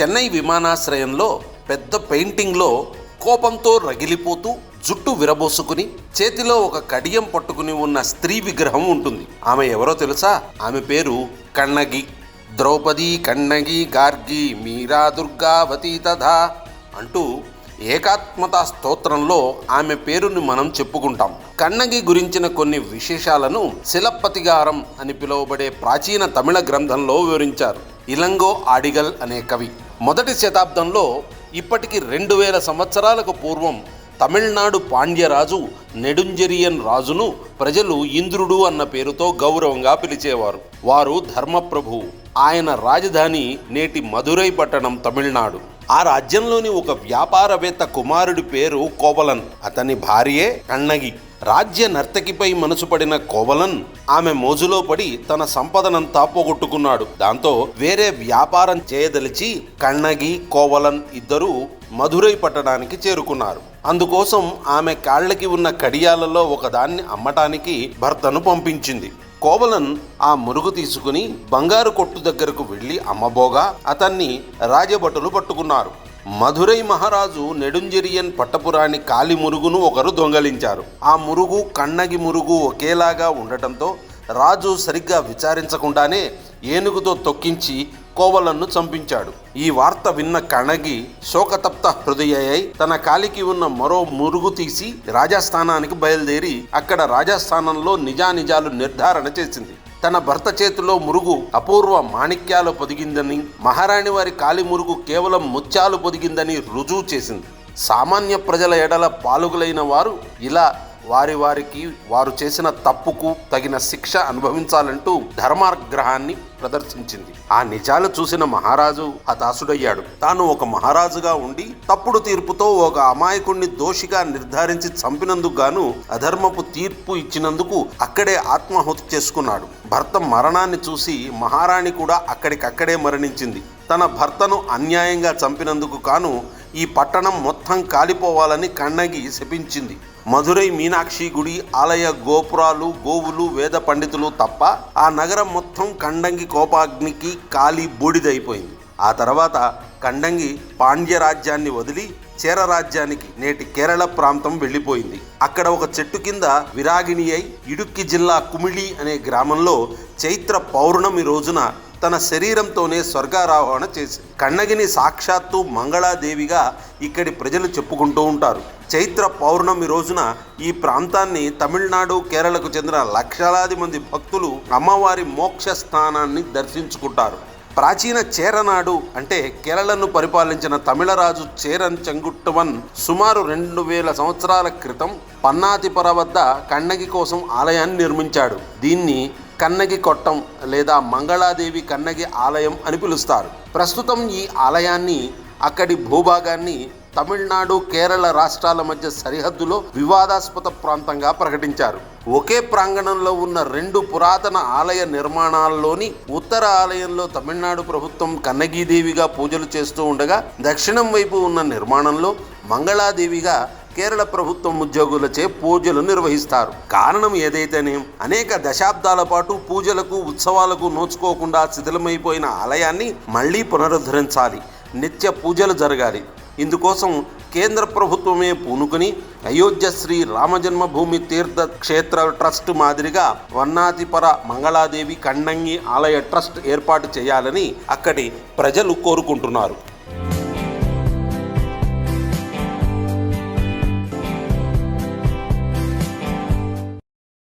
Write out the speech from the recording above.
చెన్నై విమానాశ్రయంలో పెద్ద పెయింటింగ్లో కోపంతో రగిలిపోతూ జుట్టు విరబోసుకుని చేతిలో ఒక కడియం పట్టుకుని ఉన్న స్త్రీ విగ్రహం ఉంటుంది. ఆమె ఎవరో తెలుసా? ఆమె పేరు కన్నగి. ద్రౌపది కన్నగి గార్గి మీరా దుర్గావతి తథా అంటూ ఏకాత్మతా స్తోత్రంలో ఆమె పేరుని మనం చెప్పుకుంటాం. కన్నగి గురించిన కొన్ని విశేషాలను శిలప్పతిగారం అని పిలువబడే ప్రాచీన తమిళ గ్రంథంలో వివరించారు. ఇలంగో ఆడిగల్ అనే కవి. మొదటి శతాబ్దంలో ఇప్పటికి రెండు వేల సంవత్సరాలకు పూర్వం తమిళనాడు పాండ్యరాజు నెడుంజెరియన్ రాజును ప్రజలు ఇంద్రుడు అన్న పేరుతో గౌరవంగా పిలిచేవారు. వారు ధర్మప్రభు. ఆయన రాజధాని నేటి మధురై పట్టణం తమిళనాడు. ఆ రాజ్యంలోని ఒక వ్యాపారవేత్త కుమారుడి పేరు కోవలన్. అతని భార్యే కన్నగి. రాజ్య నర్తకిపై మనసు పడిన కోవలన్ ఆమె మోజులో పడి తన సంపదనంతా పోగొట్టుకున్నాడు. దాంతో వేరే వ్యాపారం చేయదలిచి కన్నగి కోవలన్ ఇద్దరూ మధురై పట్టడానికి చేరుకున్నారు. అందుకోసం ఆమె కాళ్ళకి ఉన్న కడియాలలో ఒకదాన్ని అమ్మటానికి భర్తను పంపించింది. కోవలన్ ఆ మురుగు తీసుకుని బంగారు కొట్టు దగ్గరకు వెళ్ళి అమ్మబోగా అతన్ని రాజభటులు పట్టుకున్నారు. మధురై మహారాజు నెడుంజెరియన్ పట్టపురాణి కాలి మురుగును ఒకరు దొంగలించారు. ఆ మురుగు కన్నగి మురుగు ఒకేలాగా ఉండటంతో రాజు సరిగ్గా విచారించకుండానే ఏనుగుతో తొక్కించి కోవలన్ను చంపించాడు. ఈ వార్త విన్న కణగి శోకతప్త హృదయై తన కాలికి ఉన్న మరో మురుగు తీసి రాజస్థానానికి బయలుదేరి అక్కడ రాజస్థానంలో నిజానిజాలు నిర్ధారణ చేసింది. తన భర్త చేతిలో మురుగు అపూర్వ మాణిక్యాలు పొదిగిందని మహారాణి వారి కాలి మురుగు కేవలం ముత్యాలు పొదిగిందని రుజువు చేసింది. సామాన్య ప్రజల ఎడల పాలుగులైన వారు ఇలా వారి వారికి వారు చేసిన తప్పుకు తగిన శిక్ష అనుభవించాలంటూ ధర్మాగ్రహాన్ని ప్రదర్శించింది. ఆ నిజాలు చూసిన మహారాజు హతాశుడయ్యాడు. తాను ఒక మహారాజుగా ఉండి తప్పుడు తీర్పుతో ఒక అమాయకుణ్ణి దోషిగా నిర్ధారించి చంపినందుకు గాను అధర్మపు తీర్పు ఇచ్చినందుకు అక్కడే ఆత్మాహుతి చేసుకున్నాడు. భర్త మరణాన్ని చూసి మహారాణి కూడా అక్కడికక్కడే మరణించింది. తన భర్తను అన్యాయంగా చంపినందుకు కాను ఈ పట్టణం మొత్తం కాలిపోవాలని కన్నగి శపించింది. మధురై మీనాక్షి గుడి ఆలయ గోపురాలు గోవులు వేద పండితులు తప్ప ఆ నగరం మొత్తం కండంగి కోపాగ్నికి కాలి బూడిదైపోయింది. ఆ తర్వాత కండంగి పాండ్య రాజ్యాన్ని వదిలి చేర రాజ్యానికి నేటి కేరళ ప్రాంతం వెళ్ళిపోయింది. అక్కడ ఒక చెట్టు కింద విరాగిణి అయి ఇడుక్కి జిల్లా కుమిళి అనే గ్రామంలో చైత్ర పౌర్ణమి రోజున తన శరీరంతోనే స్వర్గారోహణ చేసింది. కన్నగిని సాక్షాత్తు మంగళాదేవిగా ఇక్కడి ప్రజలు చెప్పుకుంటూ ఉంటారు. చైత్ర పౌర్ణమి రోజున ఈ ప్రాంతాన్ని తమిళనాడు కేరళకు చెందిన లక్షలాది మంది భక్తులు అమ్మవారి మోక్ష స్థానాన్ని దర్శించుకుంటారు. ప్రాచీన చేరనాడు అంటే కేరళను పరిపాలించిన తమిళరాజు చేరన్ చెంగుట్టవన్ సుమారు రెండు వేల సంవత్సరాల క్రితం పన్నాతిపర వద్ద కన్నగి కోసం ఆలయాన్ని నిర్మించాడు. దీన్ని కన్నగి కొట్టం లేదా మంగళాదేవి కన్నగి ఆలయం అని పిలుస్తారు. ప్రస్తుతం ఈ ఆలయాన్ని అక్కడి భూభాగాన్ని తమిళనాడు కేరళ రాష్ట్రాల మధ్య సరిహద్దులో వివాదాస్పద ప్రాంతంగా ప్రకటించారు. ఒకే ప్రాంగణంలో ఉన్న రెండు పురాతన ఆలయ నిర్మాణాల్లోని ఉత్తర ఆలయంలో తమిళనాడు ప్రభుత్వం కన్నగీదేవిగా పూజలు చేస్తూ ఉండగా దక్షిణం వైపు ఉన్న నిర్మాణంలో మంగళాదేవిగా కేరళ ప్రభుత్వం ఉద్యోగులచే పూజలు నిర్వహిస్తారు. కారణం ఏదైతేనే అనేక దశాబ్దాల పాటు పూజలకు ఉత్సవాలకు నోచుకోకుండా శిథిలమైపోయిన ఆలయాన్ని మళ్ళీ పునరుద్ధరించాలి. నిత్య పూజలు జరగాలి. ఇందుకోసం కేంద్ర ప్రభుత్వమే పూనుకుని అయోధ్య శ్రీ రామజన్మభూమి తీర్థ క్షేత్ర ట్రస్ట్ మాదిరిగా వన్నాతిపర మంగళాదేవి కండంగి ఆలయ ట్రస్ట్ ఏర్పాటు చేయాలని అక్కడి ప్రజలు కోరుకుంటున్నారు.